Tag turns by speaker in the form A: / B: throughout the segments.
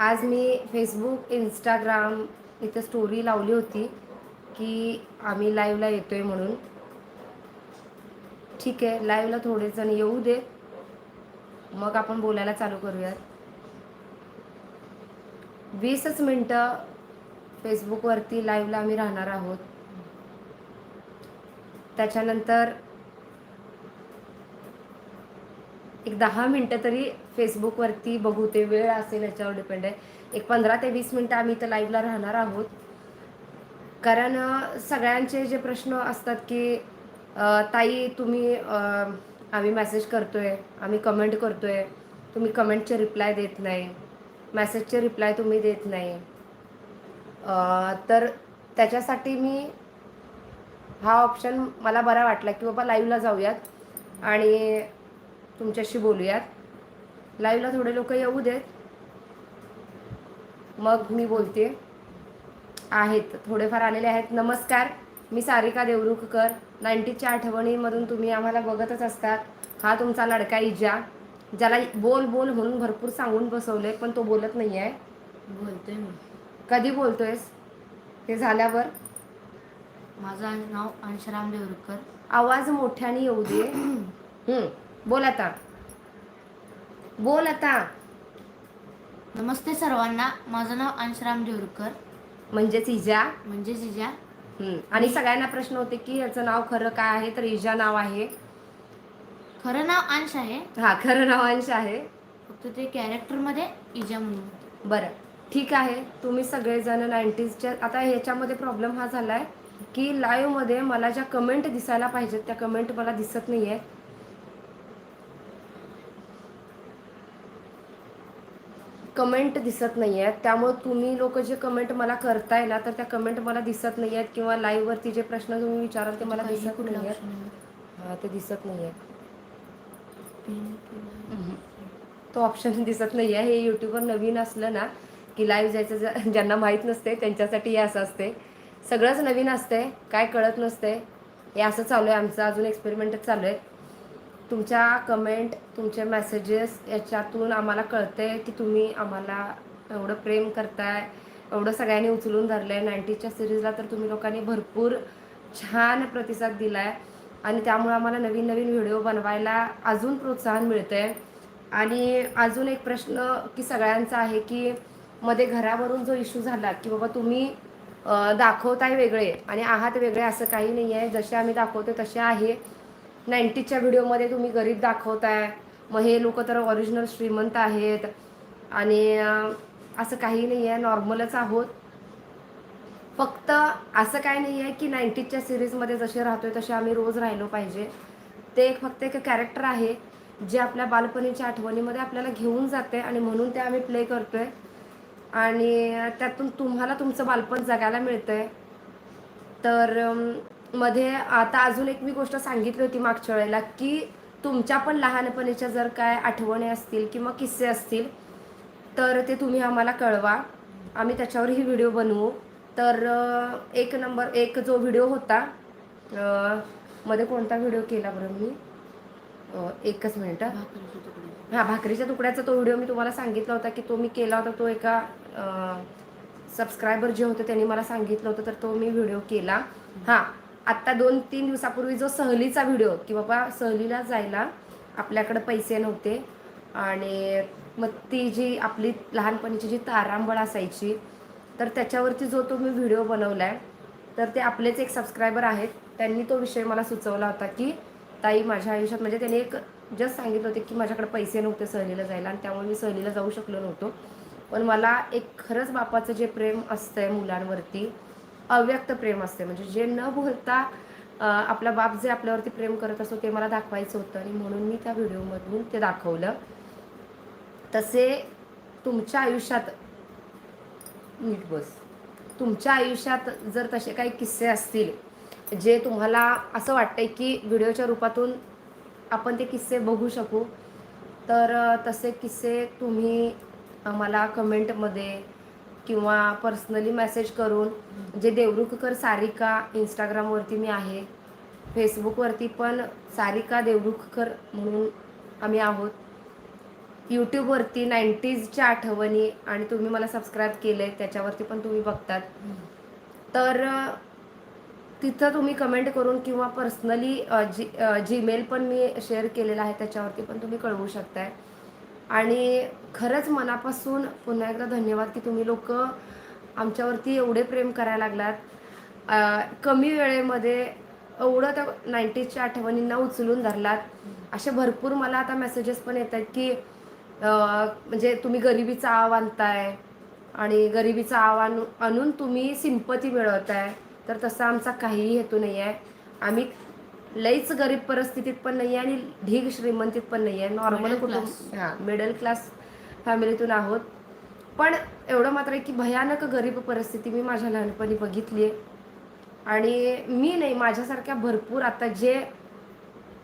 A: आज मी Facebook Instagram इथं स्टोरी लावली होती की आम्ही लाईव्हला आहे म्हणून. ठीक आहे लाईव्हला थोडे जण येऊ दे. मग आपण बोलायला चालू करूयात. वीसच मिनटं फेसबुकवरती लाईव्हला आम्ही राहणार आहोत. त्याच्यानंतर एक दहा मिनटं तरी फेसबुकवरती बघू ते वेळ असेल याच्यावर डिपेंड आहे. एक पंधरा ते वीस मिनटं आम्ही इथं लाईव्हला राहणार आहोत. कारण सगळ्यांचे जे प्रश्न असतात की ताई तुम्ही आम्ही मेसेज करतोय आम्ही कमेंट करतोय तुम्ही कमेंटचे रिप्लाय देत नाही मेसेजचे रिप्लाय तुम्ही देत नाही. तर त्याच्यासाठी मी हा ऑप्शन मला बरा वाटला की बाबा लाईव्हला जाऊयात आणि तुमच्याशी बोलूयात. लाईव्हला थोडे लोक येऊ देत. मग मी बोलते. आहेत थोडेफार आलेले आहेत. नमस्कार मी सारिका देवरुखकर. नाईन्टीच्या आठवणीमधून तुम्ही आम्हाला बघतच असतात. हा तुमचा लडका इजा ज्याला बोल बोल म्हणून भरपूर सांगून बसवले पण तो बोलत नाही आहे
B: बोलतोय मी.
A: कधी बोलतोयस? हे झाल्यावर?
B: माझं नाव अंशराम देवरुखकर.
A: आवाज मोठ्याने येऊ दे. बोल आता. बोल आता.
B: नमस्ते सर्वांना. माझं नाव अंशराम देवरुखकर
A: म्हणजेच इजा.
B: म्हणजे जिजा
A: हम्म, आणि सगळ्यांना प्रश्न होते की याचं नाव खरं काय आहे? तर इजा नाव आहे.
B: खरं नाव अंश आहे.
A: हा खरं नाव अंश आहे.
B: फक्त ते कॅरेक्टरमध्ये इजा म्हणून होते.
A: बरं. ठीक आहे. तुम्ही सगळेजण नाईन्टीजच्या आता ह्याच्यामध्ये प्रॉब्लेम हा झाला आहे की लाईव्हमध्ये मला ज्या कमेंट दिसायला पाहिजेत त्या कमेंट मला दिसत नाही आहेत कमेंट दिसत नाही आहेत त्यामुळे तुम्ही लोक जे कमेंट मला करताय ना तर त्या कमेंट मला दिसत नाही आहेत किंवा लाईव्हवरती जे प्रश्न तुम्ही विचाराल ते मला
B: काही
A: दिसत नाही आहेत? हा ते दिसत नाही आहेत. तो ऑप्शन दिसत नाही आहे हे यूट्यूबवर नवीन असलं ना की लाईव्ह जायचं ज्यांना माहीत नसते त्यांच्यासाठी हे असं असते. सगळंच नवीन असते काय कळत नसते. हे असं चालू आहे. आमचं अजून एक्सपेरिमेंटच चालू आहे तुमच्या कमेंट तुमचे मेसेजेस याच्यातून आम्हाला कळते की तुम्ही आम्हाला एवढं प्रेम करताय एवढं सगळ्यांनी उचलून धरलं आहे नाईन्टीजच्या सिरीजला तर तुम्ही लोकांनी भरपूर छान प्रतिसाद दिला आहे आणि त्यामुळे आम्हाला नवीन नवीन व्हिडिओ बनवायला अजून प्रोत्साहन मिळतं आहे आणि अजून एक प्रश्न की सगळ्यांचा आहे की मध्ये घरावरून जो इश्यू झाला की बाबा तुम्ही दाखवताय वेगळे आणि आहात वेगळे असं काही नाही आहे जसे आम्ही दाखवतो तसे आहे. नाईन्टीजच्या व्हिडिओमध्ये तुम्ही गरीब दाखवताय. मग हे लोक तर ओरिजिनल श्रीमंत आहेत. आणि असं काही नाही आहे नॉर्मलच आहोत. फक्त असं काय नाही आहे की नाईन्टीजच्या सिरीजमध्ये जसे राहतोय तसे आम्ही रोज राहिलो पाहिजे. ते एक फक्त एक कॅरेक्टर आहे जे आपल्या बालपणीच्या आठवणीमध्ये आपल्याला घेऊन जाते आणि म्हणून ते आम्ही प्ले करतोय. आणि त्यातून तुम्हाला तुमचं बालपण जगायला मिळतंय. तर मध्ये आता अजून एक मी गोष्ट सांगितली होती मागच्या वेळेला की तुमच्या पण लहानपणीच्या जर काय आठवणी असतील किंवा किस्से असतील तर ते तुम्ही आम्हाला कळवा. आम्ही त्याच्यावरही व्हिडिओ बनवू. तर एक नंबर एक जो व्हिडिओ होता मध्ये कोणता व्हिडिओ केला बरं मी? एकच मिनिट. हा. भाकरीच्या तुकड्याचा. तो व्हिडिओ मी तुम्हाला सांगितला होता की तो मी केला होता. तो एका सबस्क्रायबर जे होते त्यांनी मला सांगितलं होतं तर तो मी व्हिडिओ केला. हां आत्ता दोन तीन दिवसापूर्वी जो सहलीचा व्हिडिओ की बाबा सहलीला जायला आपल्याकडे पैसे नव्हते. आणि मग ती जी आपली लहानपणीची जी तारांबळ असायची तर त्याच्यावरती जो तो मी व्हिडिओ बनवला आहे तर ते आपलेच एक सबस्क्रायबर आहेत. त्यांनी तो विषय मला सुचवला होता की ताई माझ्या आयुष्यात म्हणजे त्यांनी एक जस्ट सांगितलं होते की माझ्याकडे पैसे नव्हते सहलीला जायला आणि त्यामुळे मी सहलीला जाऊ शकलो नव्हतो. पण मला एक खरंच बापाचं जे प्रेम असतं आहे मुलांवरती अव्यक्त प्रेम असते. म्हणजे जे न बोलता आपला बाप जे आपल्यावरती प्रेम करत असतो ते मला दाखवायचं होतं आणि म्हणून मी त्या व्हिडिओमधून ते दाखवलं. तसे तुमच्या आयुष्यात नीट बस तुमच्या आयुष्यात जर तसे काही किस्से असतील जे तुम्हाला असं वाटतंय की व्हिडिओच्या रूपातून आपण ते किस्से बघू शकू तर तसे किस्से तुम्ही आम्हाला कमेंटमध्ये किंवा पर्सनली मेसेज करून जे देवरुखकर सारिका इंस्टाग्रामवरती मी आहे फेसबुकवरती पण सारिका देवरुखकर म्हणून आम्ही आहोत. यूट्यूबवरती नाईन्टीजच्या आठवणी आणि तुम्ही मला सबस्क्राईब केलं आहे त्याच्यावरती पण तुम्ही बघतात. तर तिथं तुम्ही कमेंट करून किंवा पर्सनली जी जीमेल पण मी शेअर केलेला आहे त्याच्यावरती पण तुम्ही कळवू शकताय. आणि खरंच मनापासून पुन्हा एकदा धन्यवाद की तुम्ही लोक आमच्यावरती एवढे प्रेम करायला लागलात. कमी वेळेमध्ये एवढं त्या नाईन्टीजच्या आठवणींना उचलून धरलात. असे भरपूर मला आता मेसेजेस पण येत आहेत की म्हणजे तुम्ही गरिबीचा आव आणताय आणि गरिबीचा आव आणू आणून तुम्ही सिंपती मिळवताय. तर तसा आमचा काहीही हेतू नाही आहे आम्ही लईच गरीब परिस्थितीत पण नाही आहे आणि ढीग श्रीमंतीत पण नाही आहे नॉर्मल कुटुंब
B: class.
A: हां. मिडल क्लास फॅमिलीतून आहोत. पण एवढं मात्र आहे की भयानक गरीब परिस्थिती मी माझ्या लहानपणी बघितली आहे. आणि मी नाही माझ्यासारख्या भरपूर आता जे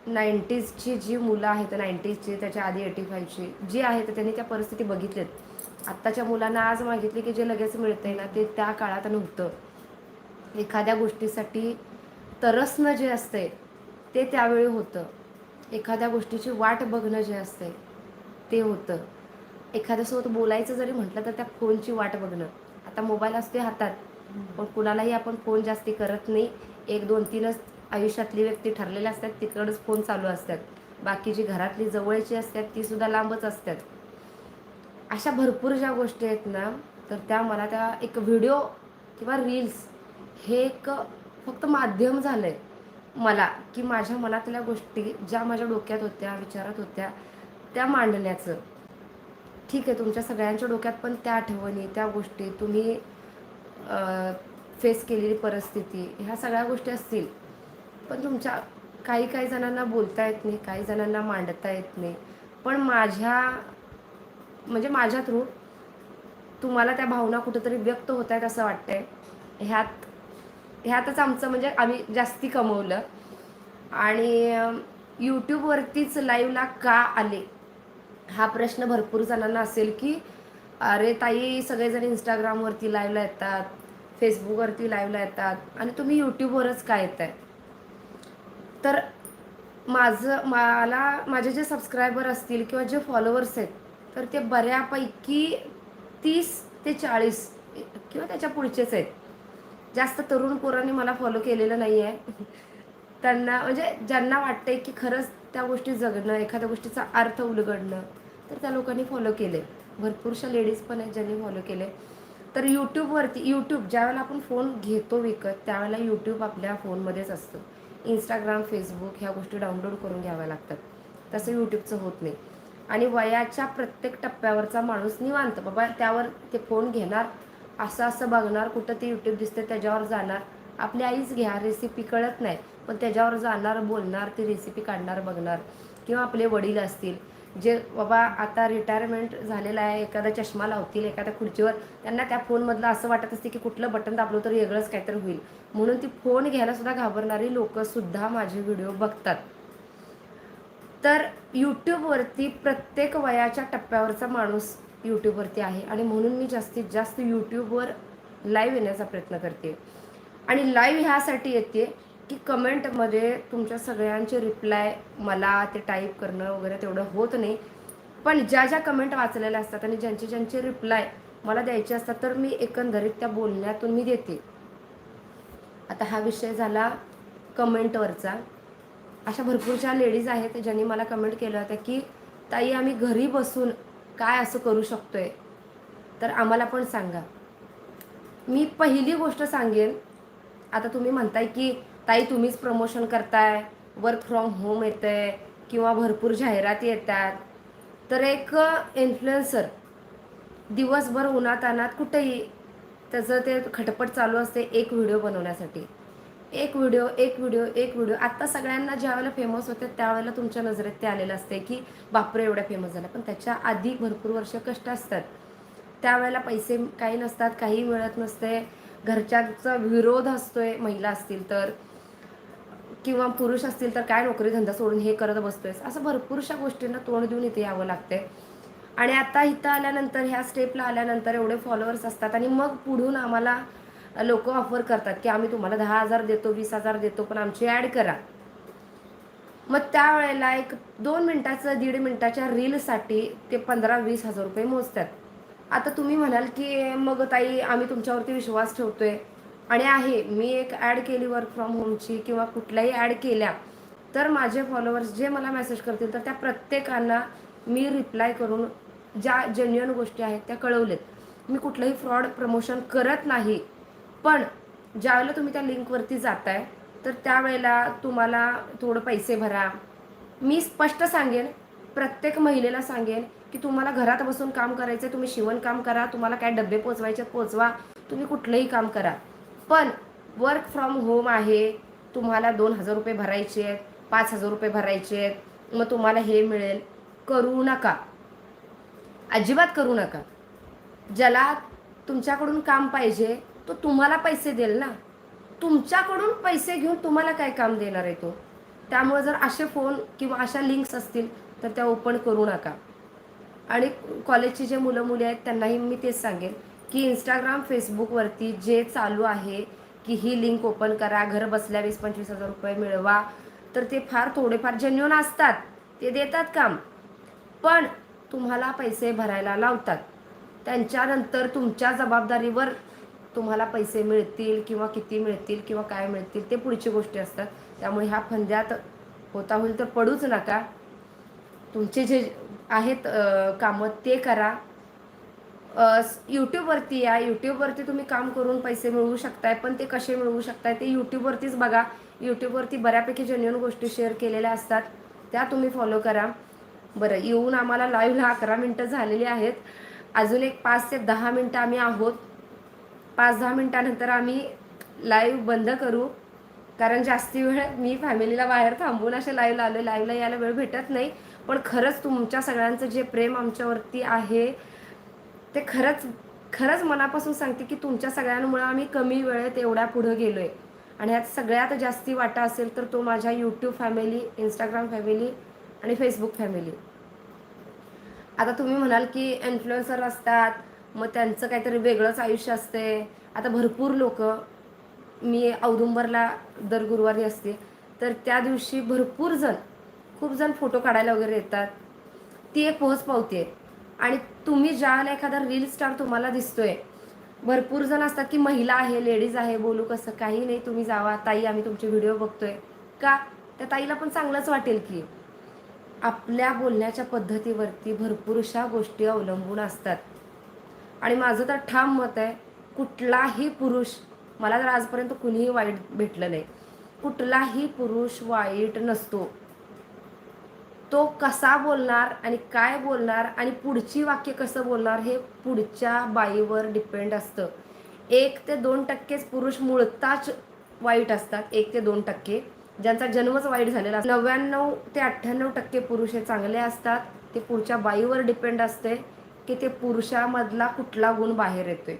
A: नाईन्टीजची जी मुलं आहेत नाईन्टीजची त्याच्या आधी एटी फाईव्हची जी आहेत त्यांनी त्या परिस्थिती बघितल्यात आत्ताच्या मुलांना आज मागितली की जे लगेच मिळतंय ना ते त्या काळात नव्हतं. एखाद्या गोष्टीसाठी तरसणं जे असते ते त्यावेळी होतं. एखाद्या गोष्टीची वाट बघणं जे असते ते होतं. एखाद्यासोबत बोलायचं जरी म्हटलं तर त्या फोनची वाट बघणं. आता मोबाईल असते हातात पण कुणालाही आपण फोन जास्ती करत नाही. एक दोन तीनच आयुष्यातली व्यक्ती ठरलेल्या असतात तिकडंच फोन चालू असतात. बाकीची घरातली जवळची असतात ती सुद्धा लांबच असतात. अशा भरपूर ज्या गोष्टी आहेत ना तर त्या मला त्या एक व्हिडिओ किंवा रील्स हे एक फक्त माध्यम झालं आहे मला की माझ्या मनातल्या गोष्टी ज्या माझ्या डोक्यात होत्या विचारात होत्या त्या मांडण्याचं. ठीक आहे तुमच्या सगळ्यांच्या डोक्यात पण त्या आठवणी त्या गोष्टी तुम्ही फेस केलेली परिस्थिती ह्या सगळ्या गोष्टी असतील. पण तुमच्या काही काही जणांना बोलता येत नाही काही जणांना मांडता येत नाही. पण माझ्या म्हणजे माझ्या थ्रू तुम्हाला त्या भावना कुठेतरी व्यक्त होत आहेत असं वाटतंय. ह्यात ह्यातच आमचं म्हणजे आम्ही जास्ती कमवलं. आणि यूट्यूबवरतीच लाईव्हला का आले? हा प्रश्न भरपूर जणांना असेल की अरे ताई सगळेजण इंस्टाग्रामवरती लाईव्हला येतात फेसबुकवरती लाईव्हला येतात आणि तुम्ही यूट्यूबवरच का येत आहे तर माझं मला माझे जे सबस्क्रायबर असतील किंवा जे फॉलोअर्स आहेत तर ते बऱ्यापैकी तीस ते चाळीस किंवा त्याच्या पुढचेच आहेत. जास्त तरुण पोरांनी मला फॉलो केलेलं नाही आहे त्यांना म्हणजे ज्यांना वाटतंय की खरंच त्या गोष्टी जगणं एखाद्या गोष्टीचा अर्थ उलगडणं तर त्या लोकांनी फॉलो केले भरपूरशा लेडीज पण आहेत ज्यांनी फॉलो केले तर यूट्यूबवरती यूट्यूब ज्यावेळेला आपण फोन घेतो विकत त्यावेळेला यूट्यूब आपल्या फोनमध्येच असतं. इंस्टाग्राम फेसबुक ह्या गोष्टी डाउनलोड करून घ्याव्या लागतात. तसं यूट्यूबचं होत नाही. आणि वयाच्या प्रत्येक टप्प्यावरचा माणूस निवांत बाबा त्यावर ते फोन घेणार असं असं बघणार कुठं ते यूट्यूब दिसते त्याच्यावर जाणार. आपली आईच घ्या रेसिपी कळत नाही. पण त्याच्यावर जाणार बोलणार ती रेसिपी काढणार बघणार. किंवा आपले वडील असतील जे बाबा आता रिटायरमेंट झालेलं आहे एखादा चष्मा लावतील एखाद्या खुर्चीवर त्यांना त्या फोनमधलं असं वाटत असते की कुठलं बटन दाबलं तर वेगळंच काहीतरी होईल. म्हणून ती फोन घ्यायला सुद्धा घाबरणारी लोकंसुद्धा माझे व्हिडिओ बघतात. तर यूट्यूबवरती प्रत्येक वयाच्या टप्प्यावरचा माणूस यूट्यूबवरती आहे. आणि म्हणून मी जास्तीत जास्त यूट्यूबवर लाईव्ह येण्याचा प्रयत्न करते. आणि लाईव्ह ह्यासाठी येते की कमेंटमध्ये तुमच्या सगळ्यांचे रिप्लाय मला ते टाईप करणं वगैरे तेवढं होत नाही. पण ज्या ज्या कमेंट वाचलेल्या असतात आणि ज्यांचे ज्यांचे रिप्लाय मला द्यायचे असतात तर मी एकंदरीत त्या बोलण्यातून मी देते. आता हा विषय झाला कमेंटवरचा अशा भरपूरशा लेडीज आहेत ज्यांनी मला कमेंट केलं होतं की ताई आम्ही घरी बसून काय असं करू शकतोय? तर आम्हाला पण सांगा. मी पहिली गोष्ट सांगेन आता तुम्ही म्हणताय की ताई तुम्हीच प्रमोशन करताय वर्क फ्रॉम होम येतंय किंवा भरपूर जाहिराती येतात. तर एक इन्फ्लुएन्सर दिवसभर उन्हात अनात कुठेही त्याचं ते खटपट चालू असते एक व्हिडिओ बनवण्यासाठी. एक व्हिडिओ एक व्हिडिओ एक व्हिडिओ आत्ता सगळ्यांना ज्यावेळेला फेमस होते त्यावेळेला तुमच्या नजरेत ते आलेलं असते की बापरे एवढ्या फेमस झाल्या. पण त्याच्या आधी भरपूर वर्ष कष्ट असतात. त्यावेळेला पैसे काही नसतात काही मिळत नसते. घरच्यांचा विरोध असतोय महिला असतील तर किंवा पुरुष असतील तर काय नोकरी धंदा सोडून हे करत बसतोयस असं भरपूरशा गोष्टींना तोंड देऊन इथे यावं लागते आणि आता इथं आल्यानंतर ह्या स्टेपला आल्यानंतर एवढे फॉलोअर्स असतात आणि मग पुढून आम्हाला लोक ऑफर करतात की आम्ही तुम्हाला दहा हजार देतो वीस हजार देतो पण आमची ॲड करा. मग त्यावेळेला एक दोन मिनटाचं दीड मिनटाच्या रीलसाठी ते पंधरा वीस हजार रुपये मोजतात. आता तुम्ही म्हणाल की मग ताई आम्ही तुमच्यावरती विश्वास ठेवतोय. आणि आहे मी एक ॲड केली वर्क फ्रॉम होमची किंवा कुठल्याही ॲड केल्या तर माझे फॉलोअर्स जे मला मेसेज करतील तर त्या प्रत्येकांना मी रिप्लाय करून ज्या जेन्युअन गोष्टी आहेत त्या कळवलेत. मी कुठलंही फ्रॉड प्रमोशन करत नाही. पण ज्यावेळेला तुम्ही त्या लिंकवरती जाताय तर त्यावेळेला तुम्हाला थोडं पैसे भरा. मी स्पष्ट सांगेन प्रत्येक महिलेला सांगेन की तुम्हाला घरात बसून काम करायचं तुम्ही शिवणकाम करा तुम्हाला काय डबे पोचवायचे पोचवा. तुम्ही कुठलंही काम करा. पण वर्क फ्रॉम होम आहे तुम्हाला दोन हजार रुपये भरायचे आहेत पाच हजार रुपये भरायचे आहेत मग तुम्हाला हे मिळेल. करू नका. अजिबात करू नका. ज्याला तुमच्याकडून काम पाहिजे तो तुम्हाला पैसे देईल ना. तुमच्याकडून पैसे घेऊन तुम्हाला काय काम देणार आहे तो? त्यामुळे जर असे फोन किंवा अशा लिंक्स असतील तर त्या ओपन करू नका. आणि कॉलेजची जे मुलं मुली आहेत त्यांनाही मी तेच सांगेन की इंस्टाग्राम फेसबुकवरती जे चालू आहे की ही लिंक ओपन करा घर बसल्या वीस पंचवीस हजार रुपये मिळवा तर ते फार थोडेफार जेन्युन असतात. ते देतात काम. पण तुम्हाला पैसे भरायला लावतात. त्यांच्यानंतर तुमच्या जबाबदारीवर तुम्हाला पैसे मिळतील किंवा किती मिळतील किंवा काय मिळतील ते पुढची गोष्टी असतात. त्यामुळे ह्या फंद्यात होता होईल तर पडूच नका. तुमचे जे आहेत कामं ते करा. यूट्यूबवरती या. यूट्यूबवरती तुम्ही काम करून पैसे मिळवू शकताय पण ते कसे मिळवू शकताय ते यूट्यूबवरतीच बघा. यूट्यूबवरती बऱ्यापैकी जेन्युअन गोष्टी शेअर केलेल्या असतात. त्या तुम्ही फॉलो करा. बरं येऊन आम्हाला लाईव्हला अकरा मिनटं झालेली आहेत. अजून एक पाच ते दहा मिनटं आम्ही आहोत. पाच दहा मिनटानंतर आम्ही लाईव्ह बंद करू. कारण जास्ती वेळ मी फॅमिलीला बाहेर थांबून असे लाईव्हला आलो लाईव्हला यायला वेळ भेटत नाही. पण खरंच तुमच्या सगळ्यांचं जे प्रेम आमच्यावरती आहे ते खरंच खरंच मनापासून सांगते की तुमच्या सगळ्यांमुळे आम्ही कमी वेळेत एवढ्या पुढं गेलो आहे आणि ह्यात सगळ्यात जास्ती वाटा असेल तर तो माझ्या यूट्यूब फॅमिली इंस्टाग्राम फॅमिली आणि फेसबुक फॅमिली आता तुम्ही म्हणाल की इन्फ्लुएन्सर असतात मग त्यांचं काहीतरी वेगळंच आयुष्य असते. आता भरपूर लोक मी औदुंबरला दर गुरुवारी असते तर त्या दिवशी भरपूर जण खूप जण फोटो काढायला वगैरे येतात. ती एक पोहोच पावते आणि तुम्ही ज्याला एखादा रील स्टार तुम्हाला दिसतोय भरपूर जण असतात की महिला आहे लेडीज आहे बोलू कसं काही नाही तुम्ही जावा ताई आम्ही तुमचे व्हिडिओ बघतोय. का? त्या ताईला पण चांगलंच वाटेल की. आपल्या बोलण्याच्या पद्धतीवरती भरपूरशा गोष्टी अवलंबून असतात. आणि माझं तर ठाम मत आहे कुठलाही पुरुष मला तर आजपर्यंत कुणीही वाईट भेटलं नाही. कुठलाही पुरुष वाईट नसतो. तो कसा बोलणार आणि काय बोलणार आणि पुढची वाक्य कसं बोलणार हे पुढच्या बाईवर डिपेंड असतं. एक ते दोन टक्केच पुरुष मुळताच वाईट असतात एक ते दोन टक्के. ज्यांचा जन्मच वाईट झालेला असतो. नव्याण्णव ते अठ्ठ्याण्णव टक्के पुरुष हे चांगले असतात ते पुढच्या बाईवर डिपेंड असते. की ते पुरुषामधला कुठला गुण बाहेर येतोय.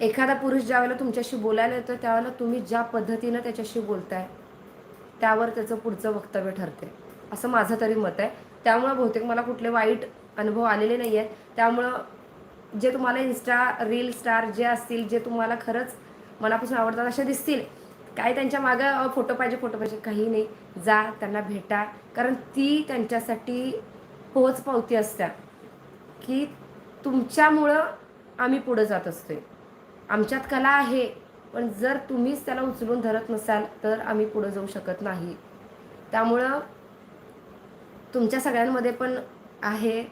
A: एखादा पुरुष ज्यावेळेला तुमच्याशी बोलायला येतो त्यावेळेला तुम्ही ज्या पद्धतीनं त्याच्याशी बोलताय त्यावर त्याचं पुढचं वक्तव्य ठरते. असं माझं तरी मत आहे. त्यामुळं बहुतेक मला कुठले वाईट अनुभव आलेले नाही आहेत त्यामुळं जे तुम्हाला इन्स्टा रील स्टार जे असतील जे तुम्हाला खरंच मनापासून आवडतात असे दिसतील काय त्यांच्या मागं फोटो पाहिजे फोटो पाहिजे काही नाही. जा त्यांना भेटा. कारण ती त्यांच्यासाठी पोहोच पावती असत्या. की तुमच्यामुळं आम्ही पुढं जात असतोय. आमच्यात कला आहे पण जर तुम्हीच त्याला उचलून धरत नसाल तर आम्ही पुढं जाऊ शकत नाही. त्यामुळं तुमच्या सगळ्यांमध्ये पण आहे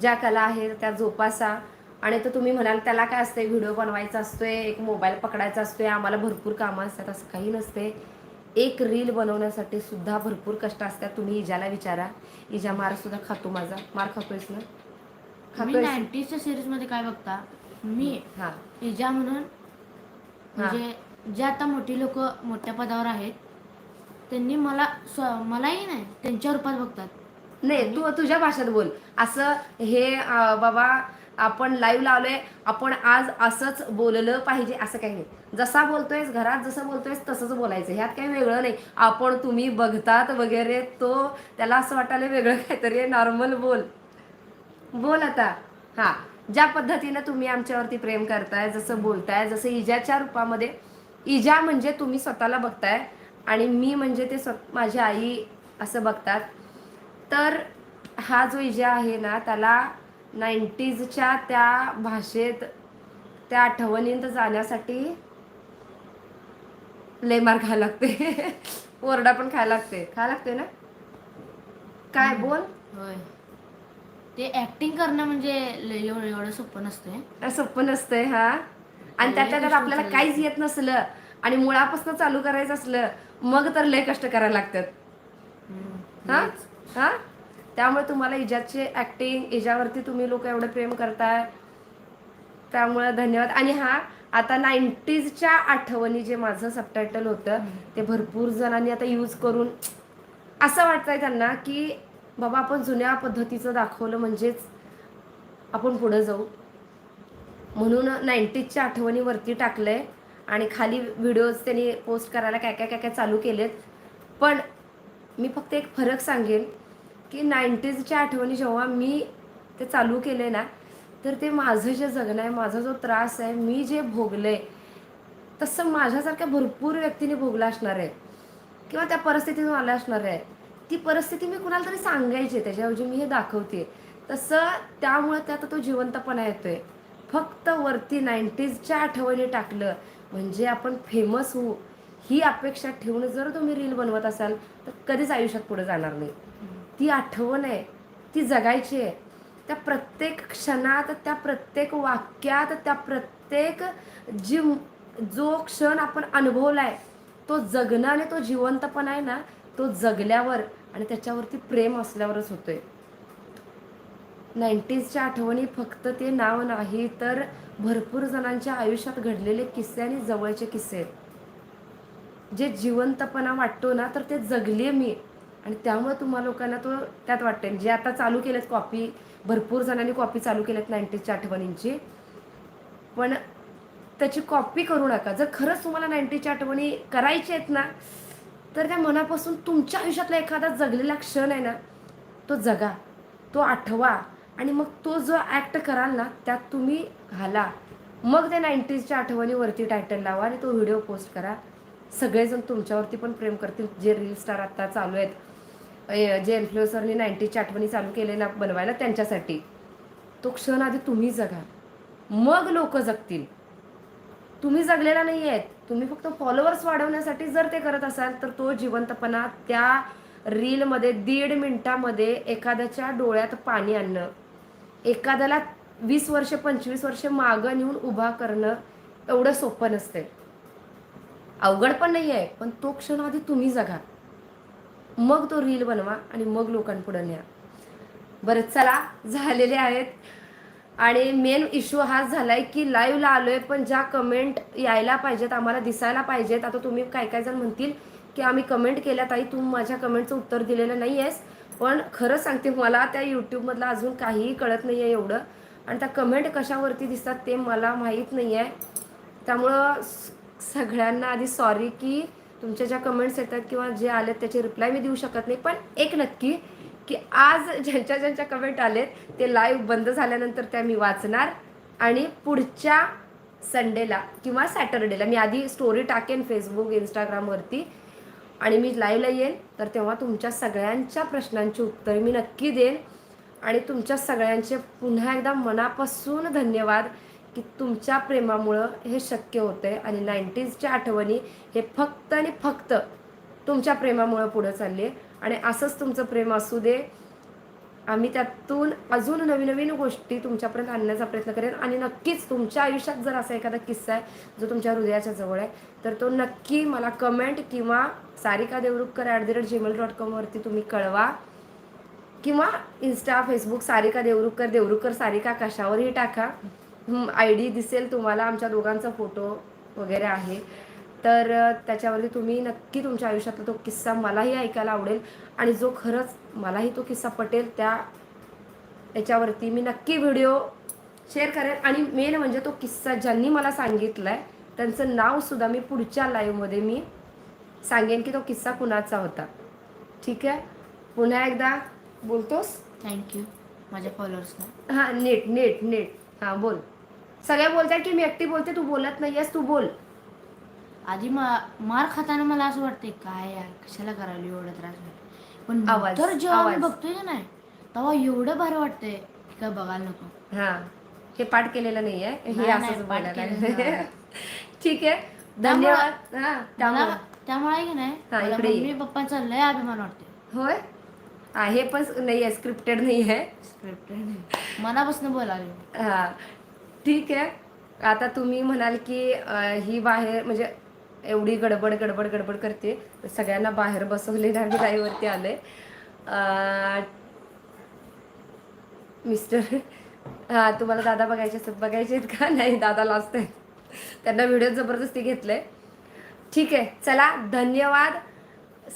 A: ज्या कला आहे त्या जोपासा. आणि तर तुम्ही म्हणाल त्याला काय असते व्हिडिओ बनवायचा असतोय एक मोबाईल पकडायचा असतोय आम्हाला भरपूर कामं असतात असं काही नसते एक रील बनवण्यासाठी सुद्धा भरपूर कष्ट असतात. तुम्ही इजाला विचारा. इजा मार सुद्धा खातो माझा. मार खातोयस ना?
B: मी नाईन्टीजच्या सिरीजमध्ये काय बघता? मी.
A: हा.
B: इजा म्हणून. म्हणजे जे आता मोठी लोक मोठ्या पदावर आहेत त्यांनी मला मलाही नाही त्यांच्या रूपात बघतात.
A: नाही तू तुझ्या भाषेत बोल. असं हे बाबा आपण लाईव्ह लावलोय आपण आज असंच बोललं पाहिजे असं काही नाही. जसा बोलतोयस घरात जसं बोलतोयस तसंच बोलायचं. ह्यात काही वेगळं नाही. आपण तुम्ही बघतात वगैरे तो त्याला असं वाटायला वेगळं काहीतरी नॉर्मल बोल. बोल आता. हा ज्या पद्धतीनं तुम्ही आमच्यावरती प्रेम करताय जसं बोलताय जसं इजाच्या रूपामध्ये इजा म्हणजे तुम्ही स्वतःला बघताय आणि मी म्हणजे ते स्व माझी आई असं बघतात. तर हा जो इजा आहे ना त्याला नाईन्टीजच्या त्या भाषेत त्या आठवणींत जाण्यासाठी लेमार खायला लागते. ओरडा पण खायला लागते. खायला लागते ना? काय बोल.
B: होय. ते ऍक्टिंग करणं म्हणजे एवढं एवढं सोपं नसतंय.
A: सोपं नसतंय हा. आणि त्यातल्या त्यात आपल्याला काहीच येत नसलं आणि मुळापासून चालू करायचं असलं मग तर लय कष्ट करायला लागतात. हा? हा? त्यामुळे तुम्हाला इजाचे ऍक्टिंग इजावरती तुम्ही लोक एवढं प्रेम करताय. त्यामुळे धन्यवाद. आणि हा आता नाईन्टीजच्या आठवणी जे माझं सबटायटल होतं ते भरपूर जणांनी आता यूज करून असं वाटतंय त्यांना की बाबा आपण जुन्या पद्धतीचं दाखवलं म्हणजेच आपण पुढं जाऊ. म्हणून नाईन्टीजच्या आठवणीवरती टाकलं आहे आणि खाली व्हिडिओज त्यांनी पोस्ट करायला काय काय काय काय चालू केलेत. पण मी फक्त एक फरक सांगेन की नाईन्टीजच्या आठवणी जेव्हा मी ते चालू केले ना तर ते माझं जे जगणं आहे माझा जो त्रास आहे मी जे भोगलं आहे तसं माझ्यासारख्या भरपूर व्यक्तीने भोगला असणार आहे. किंवा त्या परिस्थितीतून आला असणार आहे. ती परिस्थिती मी कुणाला तरी सांगायची आहे, त्याच्याऐवजी मी हे दाखवते. तसं त्यामुळे त्यात तो जिवंतपणा येतोय. फक्त वरती नाईन्टीजच्या आठवणी टाकलं म्हणजे आपण फेमस होऊ ही अपेक्षा ठेवून जर तुम्ही रील बनवत असाल तर कधीच आयुष्यात पुढे जाणार नाही. ती आठवण आहे ती जगायची आहे. त्या प्रत्येक क्षणात त्या प्रत्येक वाक्यात त्या प्रत्येक जी जो क्षण आपण अनुभवलाय तो जगणं आणि तो जिवंतपणा आहे ना तो जगल्यावर आणि त्याच्यावरती प्रेम असल्यावरच होतोय. नाईन्टीजच्या आठवणी फक्त ते नाव नाही तर भरपूर जणांच्या आयुष्यात घडलेले किस्से आणि जवळचे किस्से आहेत. जे जिवंतपणा वाटतो ना तर ते जगले मी. आणि त्यामुळे तुम्हा लोकांना तो त्यात वाटते जे आता चालू केलेत कॉपी भरपूर जणांनी कॉपी चालू केल्यात नाईन्टीजच्या आठवणींची. पण त्याची कॉपी करू नका. जर खरंच तुम्हाला नाईन्टीच्या आठवणी करायच्या आहेत ना तर त्या मनापासून तुमच्या आयुष्यातला एखादा जगलेला क्षण आहे ना तो जगा तो आठवा. आणि मग तो जो ॲक्ट कराल ना त्यात तुम्ही घाला. मग त्या नाईन्टीजच्या आठवणीवरती टायटल लावा आणि तो व्हिडिओ पोस्ट करा. सगळेजण तुमच्यावरती पण प्रेम करतील. जे रील स्टार आत्ता चालू आहेत जे इन्फ्लुएन्सरनी नाईन्टीजच्या आठवणी चालू केले ना बनवायला त्यांच्यासाठी तो क्षण आधी तुम्ही जगा. मग लोक जगतील. तुम्ही जगलेला नाही आहेत तुम्ही फक्त फॉलोअर्स वाढवण्यासाठी जर ते करत असाल तर तो जिवंतपणा त्या रीलमध्ये दीड मिनिटामध्ये एखाद्याच्या डोळ्यात पाणी आणणं एखाद्याला वीस वर्ष पंचवीस वर्ष मागं नेऊन उभा करणं एवढं सोपं नसते. अवघड पण नाही आहे पण तो क्षण आधी तुम्ही जगा. मग तो रील बनवा आणि मग लोकांपुढे न्या. बरं चला झालेले आहेत. आणि मेन इश्यू हाच झालाय की लाईव्हला आलोय पण ज्या कमेंट यायला पाहिजेत आम्हाला दिसायला पाहिजेत आता तुम्ही काय काय जण म्हणतील की आम्ही कमेंट केल्या ताई तू माझ्या कमेंटचं उत्तर दिलेलं नाही आहेस पण खरं सांगते मला त्या यूट्यूबमधलं अजून काहीही कळत नाही आहे एवढं. आणि त्या कमेंट कशावरती दिसतात ते मला माहीत नाही आहे त्यामुळं सगळ्यांना आधी सॉरी की तुमच्या ज्या कमेंट्स येतात किंवा जे आलेत त्याचे रिप्लाय मी देऊ शकत नाही. पण एक नक्की की आज ज्यांच्या ज्यांच्या कमेंट आलेत ते लाईव्ह बंद झाल्यानंतर त्या मी वाचणार आणि पुढच्या संडेला किंवा सॅटरडेला मी आधी स्टोरी टाकेन फेसबुक इंस्टाग्रामवरती आणि मी लाईव्हला येईन. तर तेव्हा तुमच्या सगळ्यांच्या प्रश्नांची उत्तर मी नक्की देईन. आणि तुमच्या सगळ्यांचे पुन्हा एकदा मनापासून धन्यवाद की तुमच्या प्रेमामुळं हे शक्य होतं आहे आणि नाईन्टीजच्या आठवणी हे फक्त आणि फक्त तुमच्या प्रेमामुळं पुढं चालले आणि असंच तुमचं प्रेम असू दे. आम्ही त्यातून अजून नवीन नवीन गोष्टी तुमच्यापर्यंत आणण्याचा प्रयत्न करेन. आणि नक्कीच तुमच्या आयुष्यात जर असा एखादा किस्सा आहे जो तुमच्या हृदयाच्या जवळ आहे तर तो नक्की मला कमेंट किंवा Sarika Devrukhkar at the rate Gmail dot कॉमवरती तुम्ही कळवा. किंवा इन्स्टा फेसबुक सारिका देवरुखकर देवरुखकर सारिका कशावरही टाका. आय डी दिसेल तुम्हाला आमच्या दोघांचा फोटो वगैरे आहे. तर त्याच्यावरती तुम्ही नक्की तुमच्या आयुष्यातला तो किस्सा मलाही ऐकायला आवडेल आणि जो खरंच मलाही तो किस्सा पटेल त्या याच्यावरती मी नक्की व्हिडिओ शेअर करेन आणि मेन म्हणजे तो किस्सा ज्यांनी मला सांगितला आहे त्यांचं नावसुद्धा मी पुढच्या लाईव्हमध्ये मी सांगेन की तो किस्सा कुणाचा होता. ठीक आहे? पुन्हा एकदा बोलतोस?
B: थँक्यू माझ्या फॉलोअर्सला
A: हां नीट नीट नीट. हां बोल. सगळे बोलतात की मी एकटी बोलते तू बोलत नाही आहेस तू बोल.
B: आधी मा मार खाताना मला असं वाटतंय काय यार कशाला करायला एवढा त्रास पण
A: आवाज,
B: तर जेव्हा
A: आवाज.
B: बघतोय नाही तेव्हा एवढं भारी वाटतंय की काय बघायला नको.
A: हा. हे पाठ केलेलं नाहीये हे
B: नाही, नाही,
A: असंच
B: पाठ
A: बोलायला
B: केलेलं
A: लागले.
B: नाही.
A: ठीक आहे. धन्यवाद. हा त्यामुळे
B: मला त्यामुळे. आहे की नाही
A: हा,
B: मला
A: इकडे ये.
B: मम्मी पप्पांचा लय अभिमान वाटते
A: होय? हा हे पण नाही आहे स्क्रिप्टेड नाही. आहे
B: स्क्रिप्ट मनापासून बोलाले
A: हा. ठीक आहे. आता तुम्ही म्हणाल की अं, ही बाहेर म्हणजे एवढी गडबड गडबड गडबड करते. सगळ्यांना बाहेर बसवले आम्ही मी आले मिस्टर हा तुम्हाला दादा बघायचे असतात. बघायचे आहेत का? नाही दादा लास्ट आहेत. त्यांना व्हिडिओ जबरदस्ती घेतले ठीक आहे चला धन्यवाद.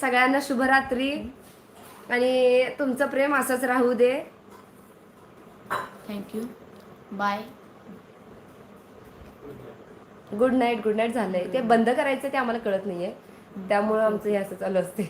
A: सगळ्यांना शुभरात्री. आणि तुमचं प्रेम असंच राहू दे.
B: Thank you bye
A: good night good night झालंय. ते बंद करायचं ते आम्हाला कळत नाहीये. त्यामुळं आमचं हे असं चालू असते